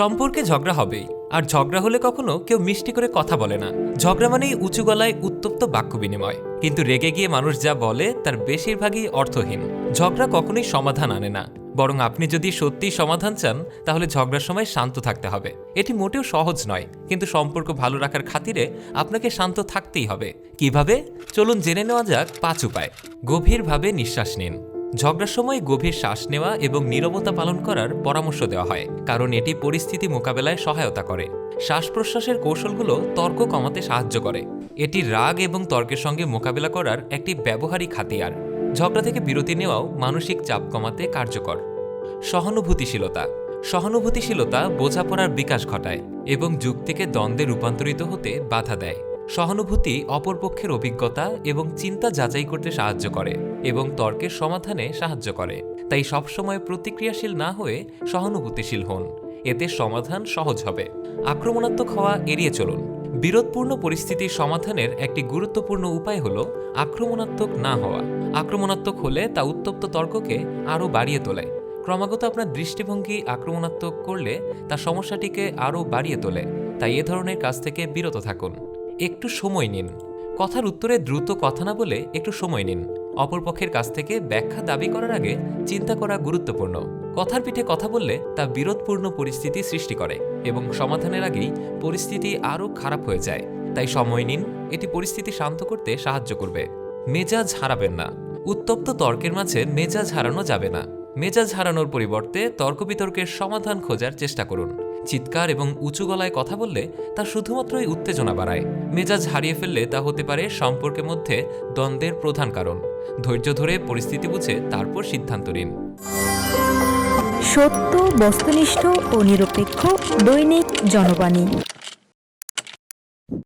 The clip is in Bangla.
সম্পর্কে ঝগড়া হবেই। আর ঝগড়া হলে কখনো কেউ মিষ্টি করে কথা বলে না। ঝগড়া মানেই উঁচু গলায় উত্তপ্ত বাক্য বিনিময়। কিন্তু রেগে গিয়ে মানুষ যা বলে, তার বেশিরভাগই অর্থহীন। ঝগড়া কখনোই সমাধান আনে না। বরং আপনি যদি সত্যিই সমাধান চান, তাহলে ঝগড়ার সময় শান্ত থাকতে হবে। এটি মোটেও সহজ নয়। কিন্তু সম্পর্ক ভালো রাখার খাতিরে আপনাকে শান্ত থাকতেই হবে। কীভাবে? চলুন জেনে নেওয়া যাক পাঁচ উপায়। গভীরভাবে নিঃশ্বাস নিন। ঝগড়ার সময় গভীর শ্বাস নেওয়া এবং নীরবতা পালন করার পরামর্শ দেওয়া হয়, কারণ এটি পরিস্থিতি মোকাবেলায় সহায়তা করে। শ্বাস প্রশ্বাসের কৌশলগুলো তর্ক কমাতে সাহায্য করে। এটি রাগ এবং তর্কের সঙ্গে মোকাবেলা করার একটি ব্যবহারিক হাতিয়ার। ঝগড়া থেকে বিরতি নেওয়াও মানসিক চাপ কমাতে কার্যকর। সহানুভূতিশীলতা। সহানুভূতিশীলতা বোঝাপড়ার বিকাশ ঘটায় এবং যুক্তিকে দ্বন্দ্বে রূপান্তরিত হতে বাধা দেয়। সহানুভূতি, অপরপক্ষের অভিজ্ঞতা এবং চিন্তা যাচাই করতে সাহায্য করে এবং তর্কের সমাধানে সাহায্য করে। তাই সবসময় প্রতিক্রিয়াশীল না হয়ে সহানুভূতিশীল হন। এতে সমাধান সহজ হবে। আক্রমণাত্মক হওয়া এড়িয়ে চলুন। বিরোধপূর্ণ পরিস্থিতির সমাধানের একটি গুরুত্বপূর্ণ উপায় হল আক্রমণাত্মক না হওয়া। আক্রমণাত্মক হলে তা উত্তপ্ত তর্ককে আরও বাড়িয়ে তোলে। ক্রমাগত আপনার দৃষ্টিভঙ্গি আক্রমণাত্মক করলে তা সমস্যাটিকে আরও বাড়িয়ে তোলে। তাই এ ধরনের কাজ থেকে বিরত থাকুন। একটু সময় নিন। কথার উত্তরে দ্রুত কথা না বলে একটু সময় নিন। অপরপক্ষের কাছ থেকে ব্যাখ্যা দাবি করার আগে চিন্তা করা গুরুত্বপূর্ণ। কথার পিঠে কথা বললে তা বিরোধপূর্ণ পরিস্থিতি সৃষ্টি করে এবং সমাধানের আগেই পরিস্থিতি আরও খারাপ হয়ে যায়। তাই সময় নিন, এটি পরিস্থিতি শান্ত করতে সাহায্য করবে। মেজাজ হারাবেন না। উত্তপ্ত তর্কের মাঝে মেজাজ হারানো যাবে না। মেজাজ হারানোর পরিবর্তে তর্ক বিতর্কের সমাধান খোঁজার চেষ্টা করুন। চিৎকার এবং উঁচু গলায় কথা বললে তা শুধুমাত্রই উত্তেজনা বাড়ায়। মেজাজ হারিয়ে ফেললে তা হতে পারে সম্পর্কের মধ্যে দ্বন্দ্বের প্রধান কারণ। ধৈর্য ধরে পরিস্থিতি বুঝে তারপর সিদ্ধান্ত নিন। সত্য, বস্তুনিষ্ঠ ও নিরপেক্ষ দৈনিক জনবাণী।